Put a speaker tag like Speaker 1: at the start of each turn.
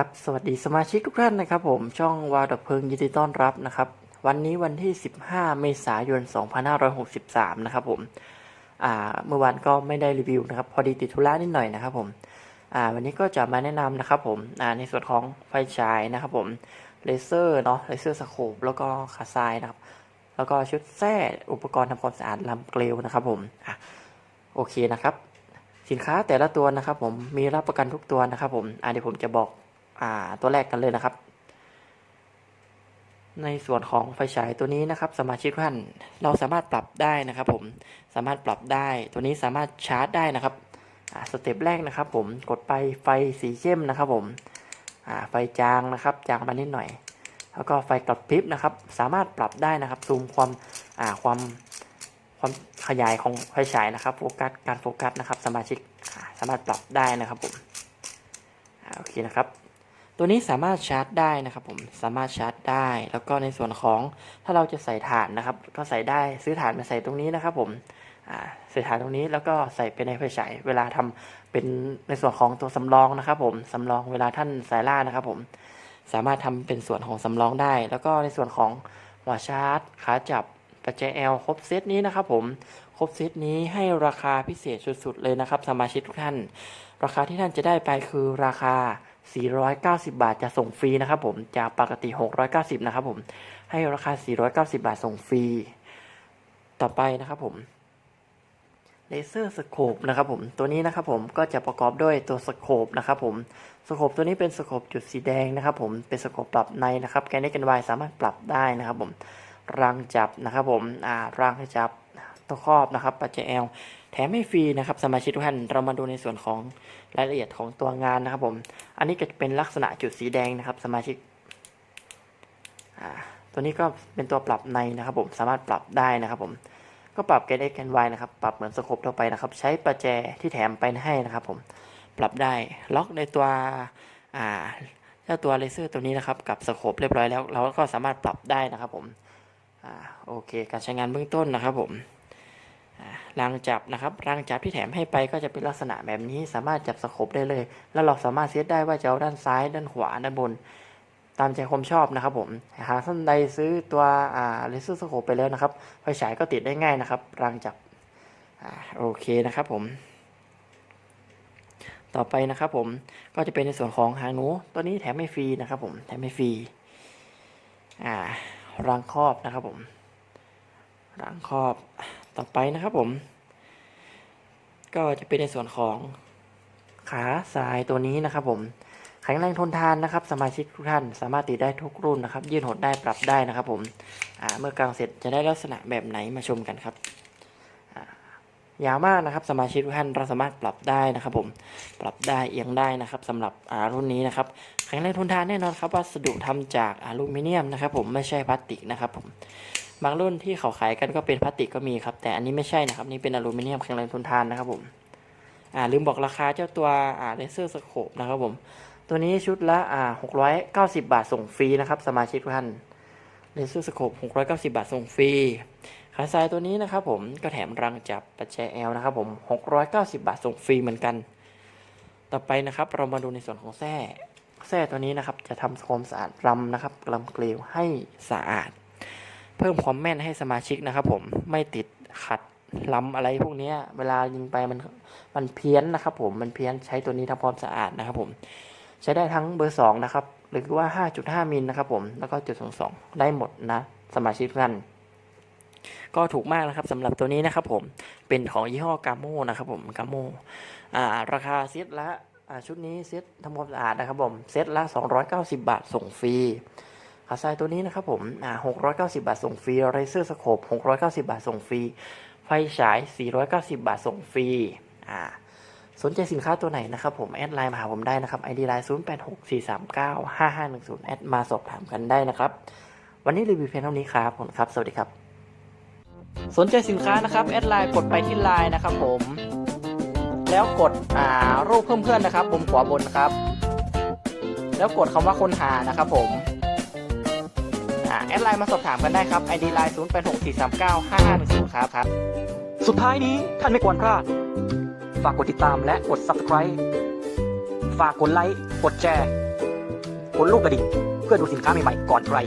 Speaker 1: ครับ สวัสดีสมาชิกทุกท่านนะครับผมช่องวาดับเพลิงยินดีต้อนรับนะครับ วันนี้วันที่ 15 เมษายน 2563 นะครับผมอ่าเมื่อวานก็ไม่ได้รีวิวนะครับ พอดีติดธุระนิดหน่อยนะครับผมอ่าวันนี้ก็จะมาแนะนำนะครับผมอ่าในส่วนของไฟฉายนะครับผมเลเซอร์เนาะเลเซอร์สโคปแล้วก็ขาทรายนะครับ แล้วก็ชุดแส้อุปกรณ์ทำความสะอาดลำเกลียวนะครับผมอะโอเคนะครับ สินค้าแต่ละตัวนะครับผมมีรับประกันทุกตัวนะครับผมอ่าเดี๋ยวผมจะบอก อ่าตัวแรกกันเลยนะครับ ในส่วนของไฟฉายตัวนี้นะครับ สมาชิกท่านเราสามารถปรับได้นะครับ ผมสามารถปรับได้ตัวนี้สามารถชาร์จได้นะครับสเต็ปแรกนะครับ ผมกดไปไฟสีเข้มนะครับ ผมไฟจางนะครับจางมานิดหน่อย แล้วก็ไฟกระพริบนะครับ สามารถปรับได้นะครับซูมความความความขยายของไฟฉายนะครับโฟกัสการโฟกัสนะครับ สมาชิกสามารถปรับได้นะครับผมโอเคนะครับ ตัวนี้สามารถชาร์จได้นะครับผมสามารถชาร์จได้ แล้วก็ในส่วนของถ้าเราจะใส่ถ่านนะครับ ก็ใส่ได้ซื้อถ่านมาใส่ตรงนี้นะครับผมใส่ถ่านตรงนี้แล้วก็ใส่ไปในไฟฉายเวลาทำเป็นในส่วนของตัวสำรองนะครับผมสำรองเวลาท่านสายล่านะครับผมสามารถทำเป็นส่วนของสำรองได้ แล้วก็ในส่วนของหัวชาร์จขาจับปัจจัย L ครบเซตนี้นะครับผมครบเซตนี้ให้ราคาพิเศษสุดๆเลยนะครับ สมาชิกทุกท่าน ราคาที่ท่านจะได้ไปคือราคา 490 บาทจะส่งฟรีนะครับผมจากปกติ 690 นะครับผมให้ราคา 490 บาทส่งฟรี ต่อไปนะครับผมเลเซอร์สโคปนะครับผมตัวนี้นะครับผมก็จะประกอบด้วยตัวสโคปนะครับผมสโคปตัวนี้เป็นสโคปจุดสีแดงนะครับผมเป็นสโคปปรับในนะครับแกนเอ็กแกนวสามารถปรับได้นะครับผมรางจับนะครับผมอ่ารางจับ ตัวครอบนะครับปัจจัย L แถมให้ฟรีนะครับสมาชิกทุกท่านเรามาดูในส่วนของรายละเอียดของตัวงานนะครับผม อันนี้ก็จะเป็นลักษณะจุดสีแดงนะครับ สมาชิกตัวนี้ก็เป็นตัวปรับในนะครับผมสามารถปรับได้นะครับผมก็ปรับแกน X แกน Y นะครับ ปรับเหมือนสโคปทั่วไปนะครับ ใช้ประแจที่แถมไปให้นะครับผม ปรับได้ ล็อกในตัวอ่าเจ้าตัวเลเซอร์ตัวนี้นะครับ กับสโคปเรียบร้อยแล้ว เราก็สามารถปรับได้นะครับผม อ่า โอเค การใช้งานเบื้องต้นนะครับผม รางจับนะครับรางจับที่แถมให้ไปก็จะเป็นลักษณะแบบนี้สามารถจับสโคปได้เลย แล้วเราสามารถเซตได้ว่าจะเอาด้านซ้ายด้านขวาด้านบน ตามใจความชอบนะครับผมหากท่านใดซื้อตัวอ่าเลเซอร์สโคปไปแล้วนะครับไฟฉายก็ติดได้ง่ายนะครับ รางจับอโอเคนะครับผม ต่อไปนะครับผมก็จะเป็นในส่วนของหางหนูตัวนี้แถมไม่ฟรีนะครับผมแถมไม่ฟรีรางครอบนะครับผมรางครอบ ต่อไปนะครับผม ก็จะเป็นในส่วนของขาทรายตัวนี้นะครับผมแข็งแรงทนทานนะครับ สมาชิกทุกท่านสามารถติดได้ทุกรุ่นนะครับ ยืดหดได้ปรับได้นะครับผมเมื่อกลางเสร็จจะได้ลักษณะแบบไหนมาชมกันครับยาวมากนะครับ สมาชิกทุกท่านเราสามารถปรับได้นะครับ ผมปรับได้เอียงได้นะครับสำหรับรุ่นนี้นะครับแข็งแรงทนทานแน่นอนครับวัสดุทำจากอลูมิเนียมนะครับ ผมไม่ใช่พลาสติกนะครับผม บางรุ่นที่เขาขายกันก็เป็นพลาสติกก็มีครับ แต่อันนี้ไม่ใช่นะครับ นี่เป็นอลูมิเนียมแข็งแรงทนทานนะครับผม อ่าลืมบอกราคาเจ้าตัวอ่าเลเซอร์สโคปนะครับผม ตัวนี้ชุดละอ่า690บาทส่งฟรีนะครับ สมาชิกทุกท่านเลเซอร์สโคป690บาทส่งฟรีขาทรายตัวนี้นะครับผมก็แถมรังจับปัจจัย L นะครับผม690บาทส่งฟรีเหมือนกัน ต่อไปนะครับเรามาดูในส่วนของแส้แส้ตัวนี้นะครับจะทำความสะอาดรำนะครับลำเกลียวให้สะอาด เพิ่มความแม่นให้สมาชิกนะครับผมไม่ติดขัดล้ำอะไรพวกนี้เวลายิงไปมันมันเพี้ยนนะครับผมมันเพี้ยนใช้ตัวนี้ทำความสะอาดนะครับผมใช้ได้ทั้งเบอร์สองนะครับหรือว่า 5.5 มิลนะครับผมแล้วก็จุดสองสองได้หมดนะ สมาชิกท่านก็ถูกมากนะครับสำหรับตัวนี้นะครับผมเป็นของยี่ห้อกาโมนะครับผมกาโมอ่าราคาเซตละชุดนี้เซตทำความสะอาดนะครับผมเซตละ 290 บาทส่งฟรี ขาทรายตัวนี้นะครับผมอ่า690 บาทส่งฟรีไรเซอร์สโคป690 บาทส่งฟรี ไฟฉาย 490 บาทส่งฟรี อ่า สนใจสินค้าตัวไหนนะครับผม แอดไลน์มาหาผมได้นะครับ ID ไลน์0864395510 แอดมาสอบถามกันได้นะครับ วันนี้รีวิวเพียงเท่านี้ครับผมครับ สวัสดีครับ สนใจสินค้านะครับ แอดไลน์กดไปที่ไลน์นะครับผม แล้วกดอ่ารูปเพิ่มเพื่อนนะครับมุมขวาบนครับ แล้วกดคำว่าค้นหานะครับผม ดไลน์มาสอบถามกันได้ครับ ID ไลน์ 0864395510ครับครับ
Speaker 2: สุดท้ายนี้ท่านไม่ควรพลาด ฝากกดติดตามและกด subscribe ฝากกดไลค์ กดแชร์ กดลูกกระดิ่งเพื่อดูสินค้าใหม่ๆก่อนใคร